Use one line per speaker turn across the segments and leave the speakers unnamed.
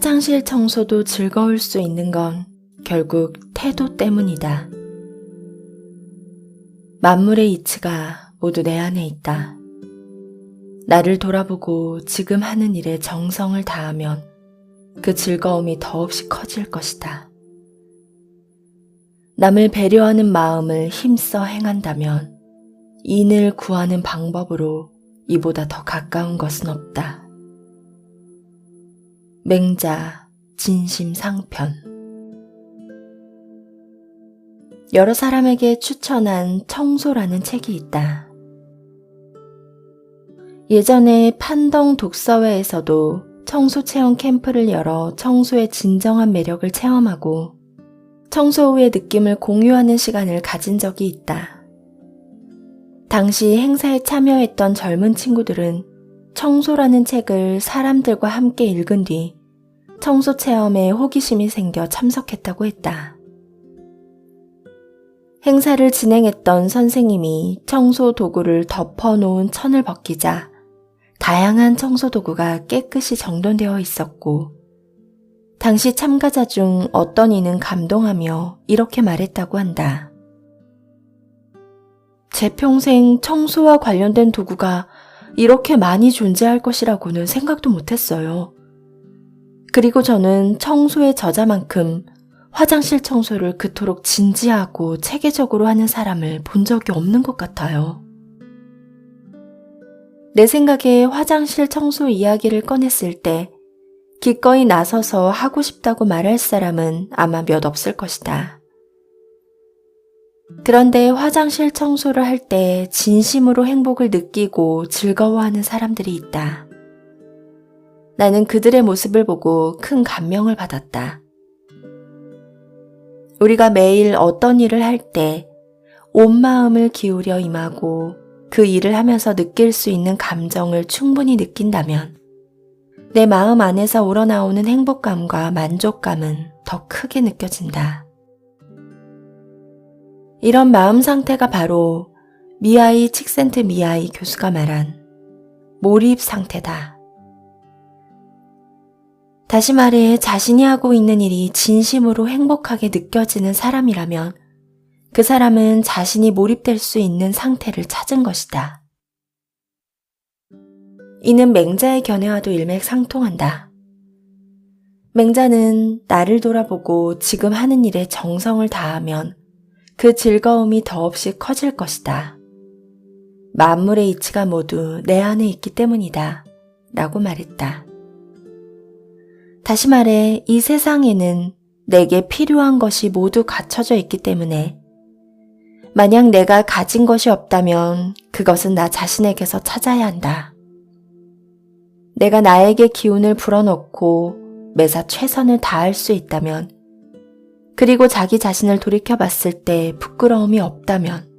화장실 청소도 즐거울 수 있는 건 결국 태도 때문이다. 만물의 이치가 모두 내 안에 있다. 나를 돌아보고 지금 하는 일에 정성을 다하면 그 즐거움이 더없이 커질 것이다. 남을 배려하는 마음을 힘써 행한다면 인을 구하는 방법으로 이보다 더 가까운 것은 없다. 맹자 진심 상편 여러 사람에게 추천한 청소라는 책이 있다. 예전에 판동 독서회에서도 청소 체험 캠프를 열어 청소의 진정한 매력을 체험하고 청소 후의 느낌을 공유하는 시간을 가진 적이 있다. 당시 행사에 참여했던 젊은 친구들은 청소라는 책을 사람들과 함께 읽은 뒤 청소 체험에 호기심이 생겨 참석했다고 했다. 행사를 진행했던 선생님이 청소 도구를 덮어놓은 천을 벗기자 다양한 청소 도구가 깨끗이 정돈되어 있었고, 당시 참가자 중 어떤 이는 감동하며 이렇게 말했다고 한다. 제 평생 청소와 관련된 도구가 이렇게 많이 존재할 것이라고는 생각도 못했어요. 그리고 저는 청소의 저자만큼 화장실 청소를 그토록 진지하고 체계적으로 하는 사람을 본 적이 없는 것 같아요. 내 생각에 화장실 청소 이야기를 꺼냈을 때 기꺼이 나서서 하고 싶다고 말할 사람은 아마 몇 없을 것이다. 그런데 화장실 청소를 할 때 진심으로 행복을 느끼고 즐거워하는 사람들이 있다. 나는 그들의 모습을 보고 큰 감명을 받았다. 우리가 매일 어떤 일을 할 때 온 마음을 기울여 임하고 그 일을 하면서 느낄 수 있는 감정을 충분히 느낀다면 내 마음 안에서 우러나오는 행복감과 만족감은 더 크게 느껴진다. 이런 마음 상태가 바로 미아이 칙센트 미아이 교수가 말한 몰입 상태다. 다시 말해 자신이 하고 있는 일이 진심으로 행복하게 느껴지는 사람이라면 그 사람은 자신이 몰입될 수 있는 상태를 찾은 것이다. 이는 맹자의 견해와도 일맥상통한다. 맹자는 나를 돌아보고 지금 하는 일에 정성을 다하면 그 즐거움이 더없이 커질 것이다. 만물의 이치가 모두 내 안에 있기 때문이다. 라고 말했다. 다시 말해 이 세상에는 내게 필요한 것이 모두 갖춰져 있기 때문에 만약 내가 가진 것이 없다면 그것은 나 자신에게서 찾아야 한다. 내가 나에게 기운을 불어넣고 매사 최선을 다할 수 있다면 그리고 자기 자신을 돌이켜 봤을 때 부끄러움이 없다면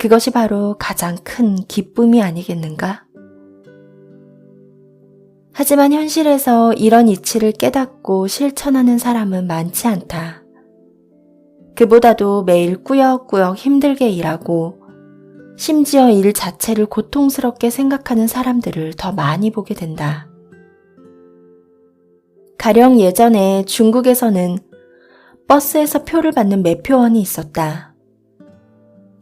그것이 바로 가장 큰 기쁨이 아니겠는가? 하지만 현실에서 이런 이치를 깨닫고 실천하는 사람은 많지 않다. 그보다도 매일 꾸역꾸역 힘들게 일하고 심지어 일 자체를 고통스럽게 생각하는 사람들을 더 많이 보게 된다. 가령 예전에 중국에서는 버스에서 표를 받는 매표원이 있었다.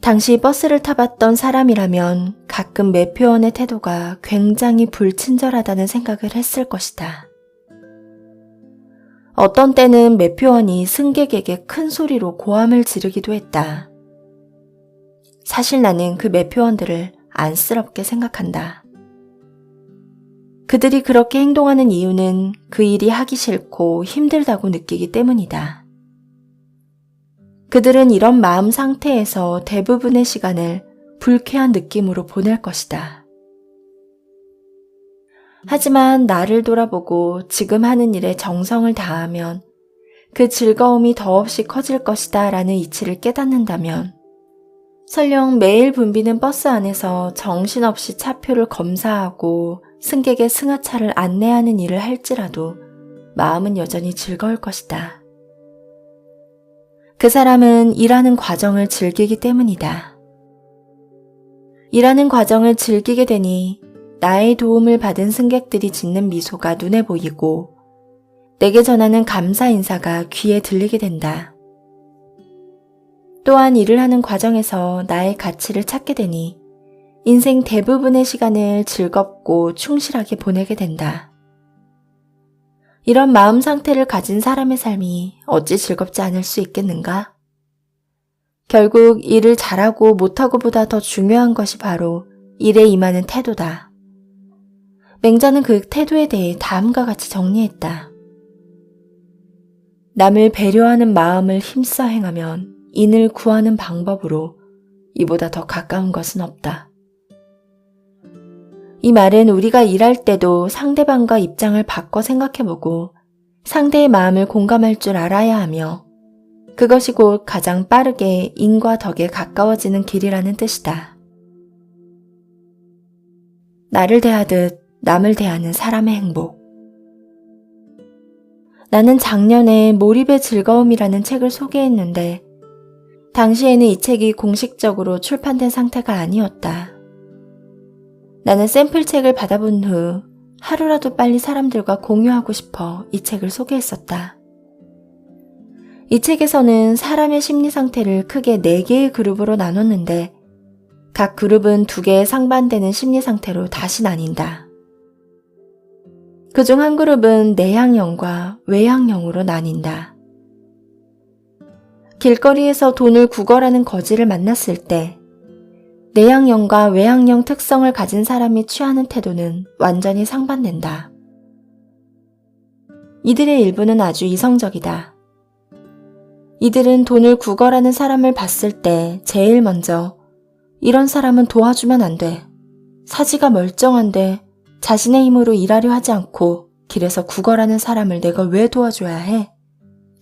당시 버스를 타봤던 사람이라면 가끔 매표원의 태도가 굉장히 불친절하다는 생각을 했을 것이다. 어떤 때는 매표원이 승객에게 큰 소리로 고함을 지르기도 했다. 사실 나는 그 매표원들을 안쓰럽게 생각한다. 그들이 그렇게 행동하는 이유는 그 일이 하기 싫고 힘들다고 느끼기 때문이다. 그들은 이런 마음 상태에서 대부분의 시간을 불쾌한 느낌으로 보낼 것이다. 하지만 나를 돌아보고 지금 하는 일에 정성을 다하면 그 즐거움이 더없이 커질 것이다 라는 이치를 깨닫는다면 설령 매일 붐비는 버스 안에서 정신없이 차표를 검사하고 승객의 승하차를 안내하는 일을 할지라도 마음은 여전히 즐거울 것이다. 그 사람은 일하는 과정을 즐기기 때문이다. 일하는 과정을 즐기게 되니 나의 도움을 받은 승객들이 짓는 미소가 눈에 보이고 내게 전하는 감사 인사가 귀에 들리게 된다. 또한 일을 하는 과정에서 나의 가치를 찾게 되니 인생 대부분의 시간을 즐겁고 충실하게 보내게 된다. 이런 마음 상태를 가진 사람의 삶이 어찌 즐겁지 않을 수 있겠는가? 결국 일을 잘하고 못하고보다 더 중요한 것이 바로 일에 임하는 태도다. 맹자는 그 태도에 대해 다음과 같이 정리했다. 남을 배려하는 마음을 힘써 행하면 인을 구하는 방법으로 이보다 더 가까운 것은 없다. 이 말은 우리가 일할 때도 상대방과 입장을 바꿔 생각해보고 상대의 마음을 공감할 줄 알아야 하며 그것이 곧 가장 빠르게 인과 덕에 가까워지는 길이라는 뜻이다. 나를 대하듯 남을 대하는 사람의 행복. 나는 작년에 몰입의 즐거움이라는 책을 소개했는데 당시에는 이 책이 공식적으로 출판된 상태가 아니었다. 나는 샘플 책을 받아본 후 하루라도 빨리 사람들과 공유하고 싶어 이 책을 소개했었다. 이 책에서는 사람의 심리 상태를 크게 4개의 그룹으로 나눴는데 각 그룹은 두 개의 상반되는 심리 상태로 다시 나뉜다. 그중 한 그룹은 내향형과 외향형으로 나뉜다. 길거리에서 돈을 구걸하는 거지를 만났을 때 내향형과 외향형 특성을 가진 사람이 취하는 태도는 완전히 상반된다. 이들의 일부는 아주 이성적이다. 이들은 돈을 구걸하는 사람을 봤을 때 제일 먼저 이런 사람은 도와주면 안 돼. 사지가 멀쩡한데 자신의 힘으로 일하려 하지 않고 길에서 구걸하는 사람을 내가 왜 도와줘야 해?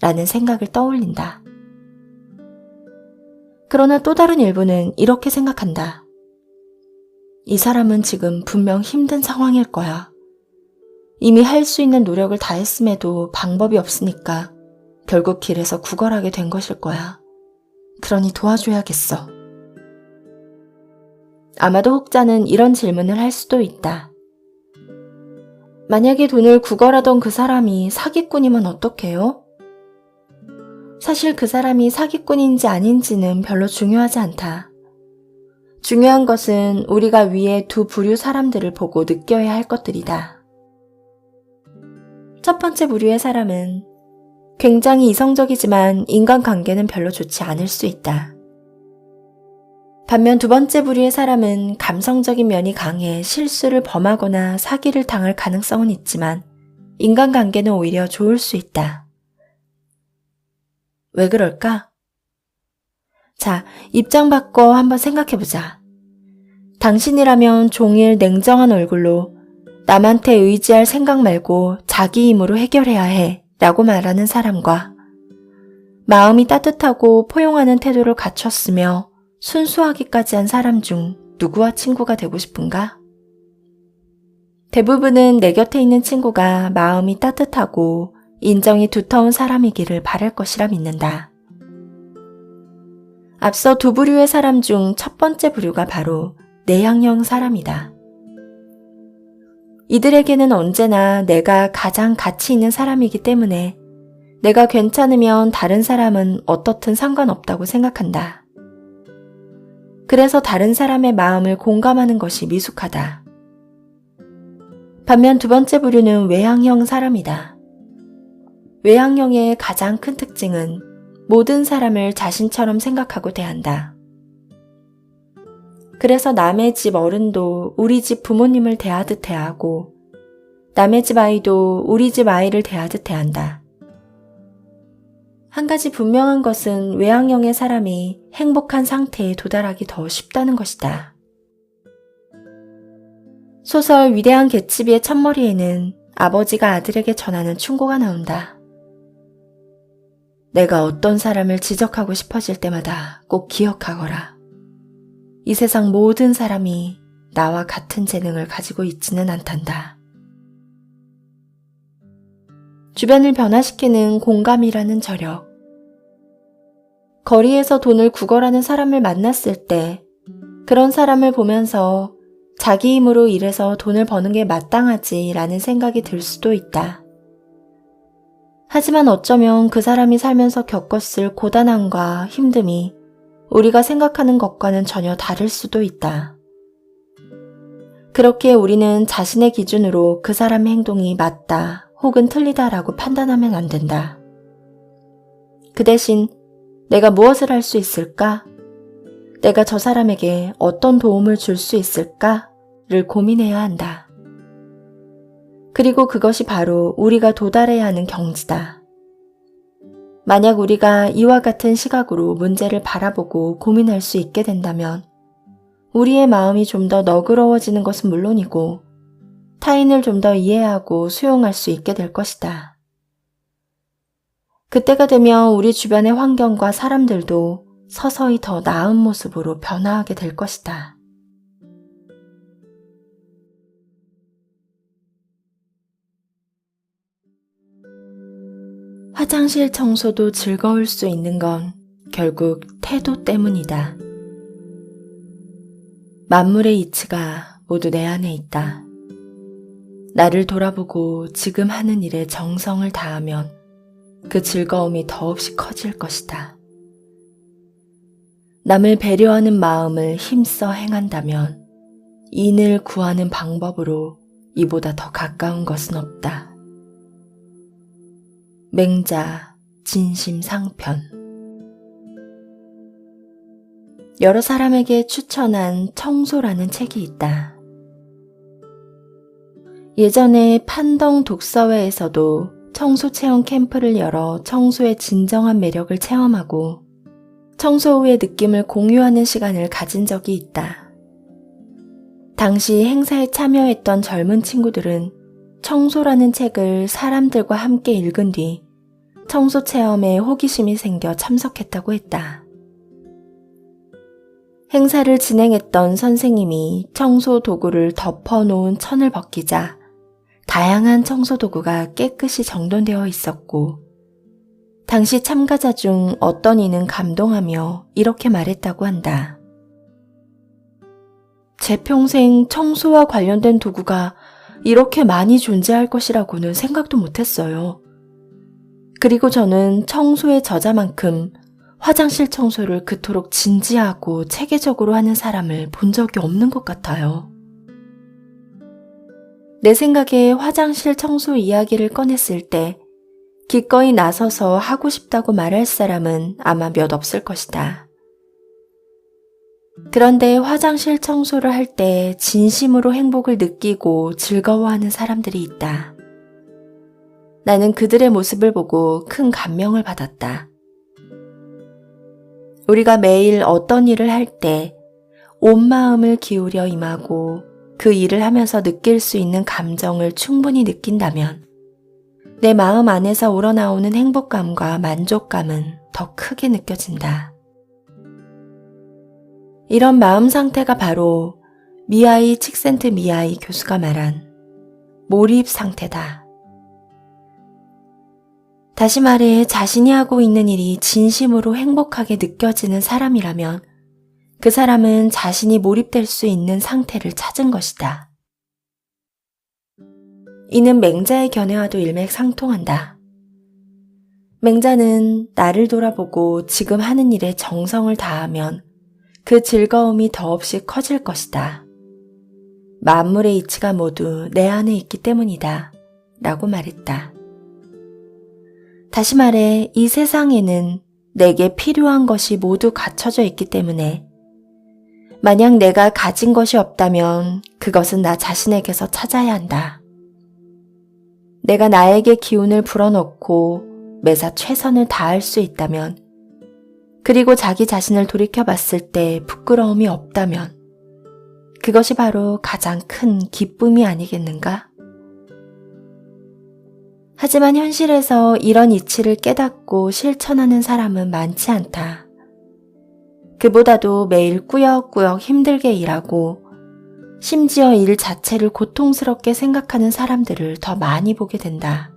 라는 생각을 떠올린다. 그러나 또 다른 일부는 이렇게 생각한다. 이 사람은 지금 분명 힘든 상황일 거야. 이미 할 수 있는 노력을 다 했음에도 방법이 없으니까 결국 길에서 구걸하게 된 것일 거야. 그러니 도와줘야겠어. 아마도 혹자는 이런 질문을 할 수도 있다. 만약에 돈을 구걸하던 그 사람이 사기꾼이면 어떡해요? 사실 그 사람이 사기꾼인지 아닌지는 별로 중요하지 않다. 중요한 것은 우리가 위에 두 부류 사람들을 보고 느껴야 할 것들이다. 첫 번째 부류의 사람은 굉장히 이성적이지만 인간관계는 별로 좋지 않을 수 있다. 반면 두 번째 부류의 사람은 감성적인 면이 강해 실수를 범하거나 사기를 당할 가능성은 있지만 인간관계는 오히려 좋을 수 있다. 왜 그럴까? 자, 입장 바꿔 한번 생각해보자. 당신이라면 종일 냉정한 얼굴로 남한테 의지할 생각 말고 자기 힘으로 해결해야 해 라고 말하는 사람과 마음이 따뜻하고 포용하는 태도를 갖췄으며 순수하기까지 한 사람 중 누구와 친구가 되고 싶은가? 대부분은 내 곁에 있는 친구가 마음이 따뜻하고 인정이 두터운 사람이기를 바랄 것이라 믿는다. 앞서 두 부류의 사람 중 첫 번째 부류가 바로 내향형 사람이다. 이들에게는 언제나 내가 가장 가치 있는 사람이기 때문에 내가 괜찮으면 다른 사람은 어떻든 상관없다고 생각한다. 그래서 다른 사람의 마음을 공감하는 것이 미숙하다. 반면 두 번째 부류는 외향형 사람이다. 외향형의 가장 큰 특징은 모든 사람을 자신처럼 생각하고 대한다. 그래서 남의 집 어른도 우리 집 부모님을 대하듯 대하고 남의 집 아이도 우리 집 아이를 대하듯 대한다. 한 가지 분명한 것은 외향형의 사람이 행복한 상태에 도달하기 더 쉽다는 것이다. 소설 위대한 개츠비의 첫머리에는 아버지가 아들에게 전하는 충고가 나온다. 내가 어떤 사람을 지적하고 싶어질 때마다 꼭 기억하거라. 이 세상 모든 사람이 나와 같은 재능을 가지고 있지는 않단다. 주변을 변화시키는 공감이라는 저력. 거리에서 돈을 구걸하는 사람을 만났을 때 그런 사람을 보면서 자기 힘으로 일해서 돈을 버는 게 마땅하지 라는 생각이 들 수도 있다. 하지만 어쩌면 그 사람이 살면서 겪었을 고단함과 힘듦이 우리가 생각하는 것과는 전혀 다를 수도 있다. 그렇게 우리는 자신의 기준으로 그 사람의 행동이 맞다 혹은 틀리다라고 판단하면 안 된다. 그 대신 내가 무엇을 할 수 있을까? 내가 저 사람에게 어떤 도움을 줄 수 있을까?를 고민해야 한다. 그리고 그것이 바로 우리가 도달해야 하는 경지다. 만약 우리가 이와 같은 시각으로 문제를 바라보고 고민할 수 있게 된다면 우리의 마음이 좀 더 너그러워지는 것은 물론이고 타인을 좀 더 이해하고 수용할 수 있게 될 것이다. 그때가 되면 우리 주변의 환경과 사람들도 서서히 더 나은 모습으로 변화하게 될 것이다. 화장실 청소도 즐거울 수 있는 건 결국 태도 때문이다. 만물의 이치가 모두 내 안에 있다. 나를 돌아보고 지금 하는 일에 정성을 다하면 그 즐거움이 더없이 커질 것이다. 남을 배려하는 마음을 힘써 행한다면 인을 구하는 방법으로 이보다 더 가까운 것은 없다. 맹자 진심 상편 여러 사람에게 추천한 청소라는 책이 있다. 예전에 판동 독서회에서도 청소 체험 캠프를 열어 청소의 진정한 매력을 체험하고 청소 후의 느낌을 공유하는 시간을 가진 적이 있다. 당시 행사에 참여했던 젊은 친구들은 청소라는 책을 사람들과 함께 읽은 뒤 청소 체험에 호기심이 생겨 참석했다고 했다. 행사를 진행했던 선생님이 청소 도구를 덮어놓은 천을 벗기자 다양한 청소 도구가 깨끗이 정돈되어 있었고, 당시 참가자 중 어떤 이는 감동하며 이렇게 말했다고 한다. 제 평생 청소와 관련된 도구가 이렇게 많이 존재할 것이라고는 생각도 못했어요. 그리고 저는 청소의 저자만큼 화장실 청소를 그토록 진지하고 체계적으로 하는 사람을 본 적이 없는 것 같아요. 내 생각에 화장실 청소 이야기를 꺼냈을 때 기꺼이 나서서 하고 싶다고 말할 사람은 아마 몇 없을 것이다. 그런데 화장실 청소를 할 때 진심으로 행복을 느끼고 즐거워하는 사람들이 있다. 나는 그들의 모습을 보고 큰 감명을 받았다. 우리가 매일 어떤 일을 할 때 온 마음을 기울여 임하고 그 일을 하면서 느낄 수 있는 감정을 충분히 느낀다면 내 마음 안에서 우러나오는 행복감과 만족감은 더 크게 느껴진다. 이런 마음 상태가 바로 미아이 칙센트 미아이 교수가 말한 몰입 상태다. 다시 말해 자신이 하고 있는 일이 진심으로 행복하게 느껴지는 사람이라면 그 사람은 자신이 몰입될 수 있는 상태를 찾은 것이다. 이는 맹자의 견해와도 일맥상통한다. 맹자는 나를 돌아보고 지금 하는 일에 정성을 다하면 그 즐거움이 더없이 커질 것이다. 만물의 이치가 모두 내 안에 있기 때문이다. 라고 말했다. 다시 말해 이 세상에는 내게 필요한 것이 모두 갖춰져 있기 때문에 만약 내가 가진 것이 없다면 그것은 나 자신에게서 찾아야 한다. 내가 나에게 기운을 불어넣고 매사 최선을 다할 수 있다면 그리고 자기 자신을 돌이켜 봤을 때 부끄러움이 없다면 그것이 바로 가장 큰 기쁨이 아니겠는가? 하지만 현실에서 이런 이치를 깨닫고 실천하는 사람은 많지 않다. 그보다도 매일 꾸역꾸역 힘들게 일하고 심지어 일 자체를 고통스럽게 생각하는 사람들을 더 많이 보게 된다.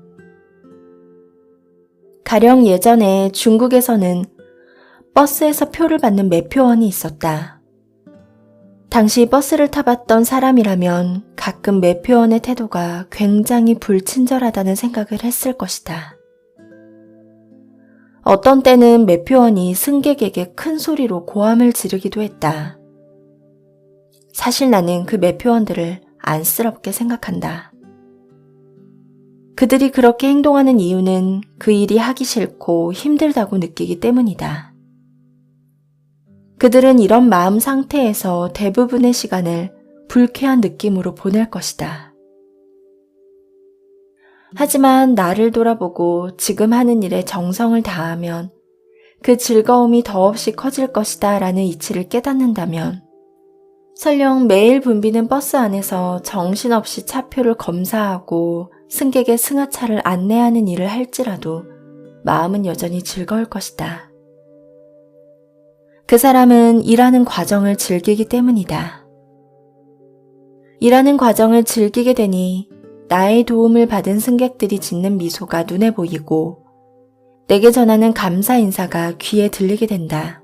가령 예전에 중국에서는 버스에서 표를 받는 매표원이 있었다. 당시 버스를 타봤던 사람이라면 가끔 매표원의 태도가 굉장히 불친절하다는 생각을 했을 것이다. 어떤 때는 매표원이 승객에게 큰 소리로 고함을 지르기도 했다. 사실 나는 그 매표원들을 안쓰럽게 생각한다. 그들이 그렇게 행동하는 이유는 그 일이 하기 싫고 힘들다고 느끼기 때문이다. 그들은 이런 마음 상태에서 대부분의 시간을 불쾌한 느낌으로 보낼 것이다. 하지만 나를 돌아보고 지금 하는 일에 정성을 다하면 그 즐거움이 더없이 커질 것이다 라는 이치를 깨닫는다면 설령 매일 붐비는 버스 안에서 정신없이 차표를 검사하고 승객의 승하차를 안내하는 일을 할지라도 마음은 여전히 즐거울 것이다. 그 사람은 일하는 과정을 즐기기 때문이다. 일하는 과정을 즐기게 되니 나의 도움을 받은 승객들이 짓는 미소가 눈에 보이고 내게 전하는 감사 인사가 귀에 들리게 된다.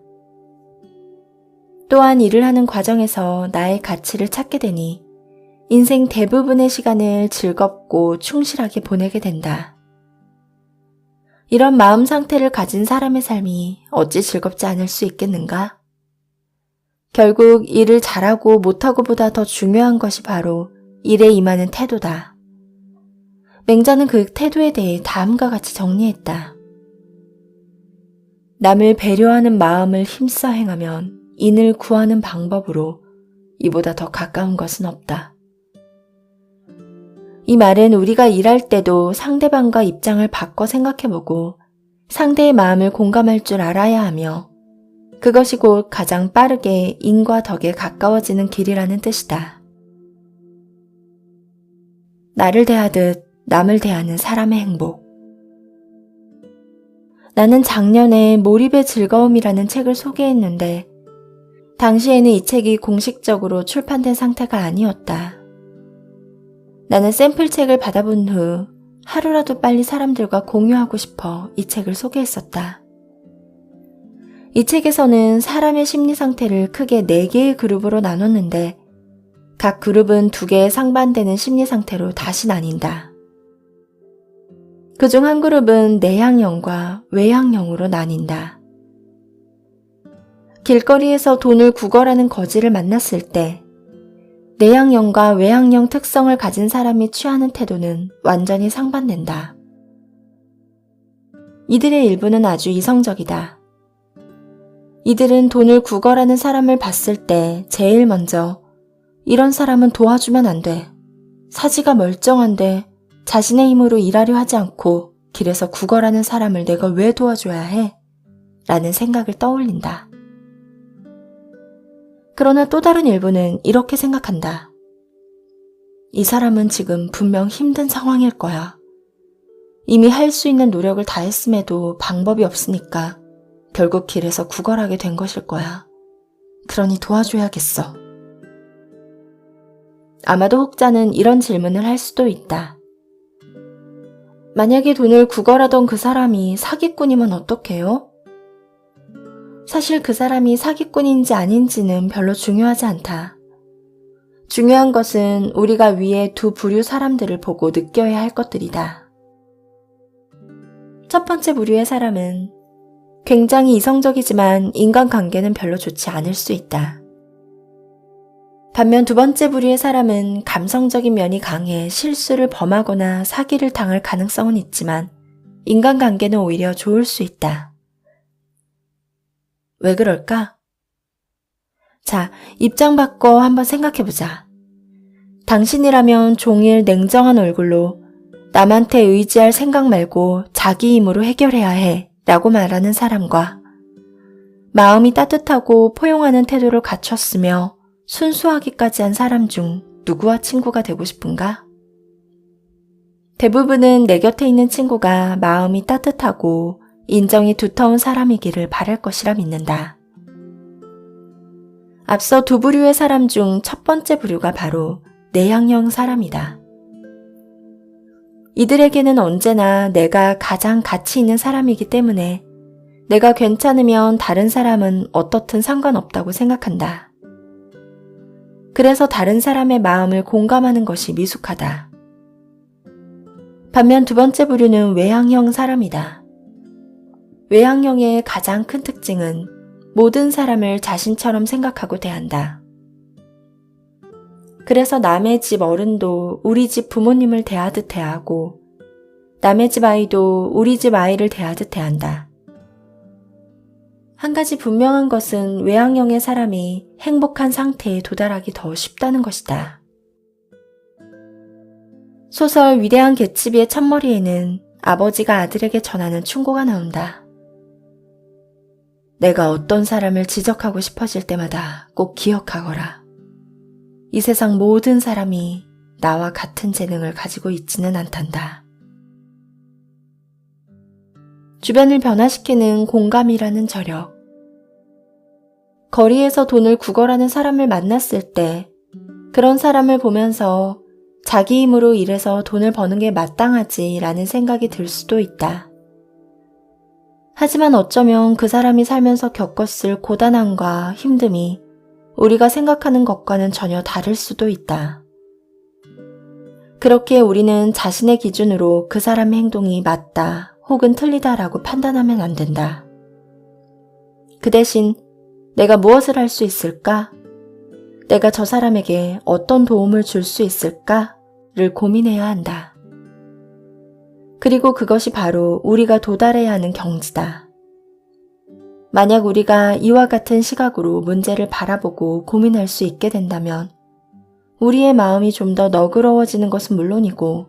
또한 일을 하는 과정에서 나의 가치를 찾게 되니 인생 대부분의 시간을 즐겁고 충실하게 보내게 된다. 이런 마음 상태를 가진 사람의 삶이 어찌 즐겁지 않을 수 있겠는가? 결국 일을 잘하고 못하고보다 더 중요한 것이 바로 일에 임하는 태도다. 맹자는 그 태도에 대해 다음과 같이 정리했다. 남을 배려하는 마음을 힘써 행하면 인을 구하는 방법으로 이보다 더 가까운 것은 없다. 이 말은 우리가 일할 때도 상대방과 입장을 바꿔 생각해보고 상대의 마음을 공감할 줄 알아야 하며 그것이 곧 가장 빠르게 인과 덕에 가까워지는 길이라는 뜻이다. 나를 대하듯 남을 대하는 사람의 행복. 나는 작년에 몰입의 즐거움이라는 책을 소개했는데 당시에는 이 책이 공식적으로 출판된 상태가 아니었다. 나는 샘플 책을 받아본 후 하루라도 빨리 사람들과 공유하고 싶어 이 책을 소개했었다. 이 책에서는 사람의 심리 상태를 크게 4개의 그룹으로 나눴는데 각 그룹은 두 개의 상반되는 심리 상태로 다시 나뉜다. 그중 한 그룹은 내향형과 외향형으로 나뉜다. 길거리에서 돈을 구걸하는 거지를 만났을 때 내향형과 외향형 특성을 가진 사람이 취하는 태도는 완전히 상반된다. 이들의 일부는 아주 이성적이다. 이들은 돈을 구걸하는 사람을 봤을 때 제일 먼저 이런 사람은 도와주면 안 돼. 사지가 멀쩡한데 자신의 힘으로 일하려 하지 않고 길에서 구걸하는 사람을 내가 왜 도와줘야 해? 라는 생각을 떠올린다. 그러나 또 다른 일부는 이렇게 생각한다. 이 사람은 지금 분명 힘든 상황일 거야. 이미 할 수 있는 노력을 다 했음에도 방법이 없으니까 결국 길에서 구걸하게 된 것일 거야. 그러니 도와줘야겠어. 아마도 혹자는 이런 질문을 할 수도 있다. 만약에 돈을 구걸하던 그 사람이 사기꾼이면 어떡해요? 사실 그 사람이 사기꾼인지 아닌지는 별로 중요하지 않다. 중요한 것은 우리가 위에 두 부류 사람들을 보고 느껴야 할 것들이다. 첫 번째 부류의 사람은 굉장히 이성적이지만 인간관계는 별로 좋지 않을 수 있다. 반면 두 번째 부류의 사람은 감성적인 면이 강해 실수를 범하거나 사기를 당할 가능성은 있지만 인간관계는 오히려 좋을 수 있다. 왜 그럴까? 자, 입장 바꿔 한번 생각해보자. 당신이라면 종일 냉정한 얼굴로 남한테 의지할 생각 말고 자기 힘으로 해결해야 해 라고 말하는 사람과 마음이 따뜻하고 포용하는 태도를 갖췄으며 순수하기까지 한 사람 중 누구와 친구가 되고 싶은가? 대부분은 내 곁에 있는 친구가 마음이 따뜻하고 인정이 두터운 사람이기를 바랄 것이라 믿는다. 앞서 두 부류의 사람 중 첫 번째 부류가 바로 내향형 사람이다. 이들에게는 언제나 내가 가장 가치 있는 사람이기 때문에 내가 괜찮으면 다른 사람은 어떻든 상관없다고 생각한다. 그래서 다른 사람의 마음을 공감하는 것이 미숙하다. 반면 두 번째 부류는 외향형 사람이다. 외향형의 가장 큰 특징은 모든 사람을 자신처럼 생각하고 대한다. 그래서 남의 집 어른도 우리 집 부모님을 대하듯 대하고 남의 집 아이도 우리 집 아이를 대하듯 대한다. 한 가지 분명한 것은 외향형의 사람이 행복한 상태에 도달하기 더 쉽다는 것이다. 소설 위대한 개츠비의 첫머리에는 아버지가 아들에게 전하는 충고가 나온다. 내가 어떤 사람을 지적하고 싶어질 때마다 꼭 기억하거라. 이 세상 모든 사람이 나와 같은 재능을 가지고 있지는 않단다. 주변을 변화시키는 공감이라는 저력. 거리에서 돈을 구걸하는 사람을 만났을 때 그런 사람을 보면서 자기 힘으로 일해서 돈을 버는 게 마땅하지 라는 생각이 들 수도 있다. 하지만 어쩌면 그 사람이 살면서 겪었을 고단함과 힘듦이 우리가 생각하는 것과는 전혀 다를 수도 있다. 그렇게 우리는 자신의 기준으로 그 사람의 행동이 맞다 혹은 틀리다라고 판단하면 안 된다. 그 대신 내가 무엇을 할 수 있을까? 내가 저 사람에게 어떤 도움을 줄 수 있을까?를 고민해야 한다. 그리고 그것이 바로 우리가 도달해야 하는 경지다. 만약 우리가 이와 같은 시각으로 문제를 바라보고 고민할 수 있게 된다면 우리의 마음이 좀 더 너그러워지는 것은 물론이고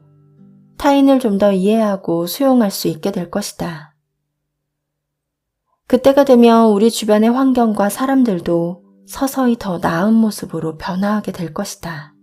타인을 좀 더 이해하고 수용할 수 있게 될 것이다. 그때가 되면 우리 주변의 환경과 사람들도 서서히 더 나은 모습으로 변화하게 될 것이다.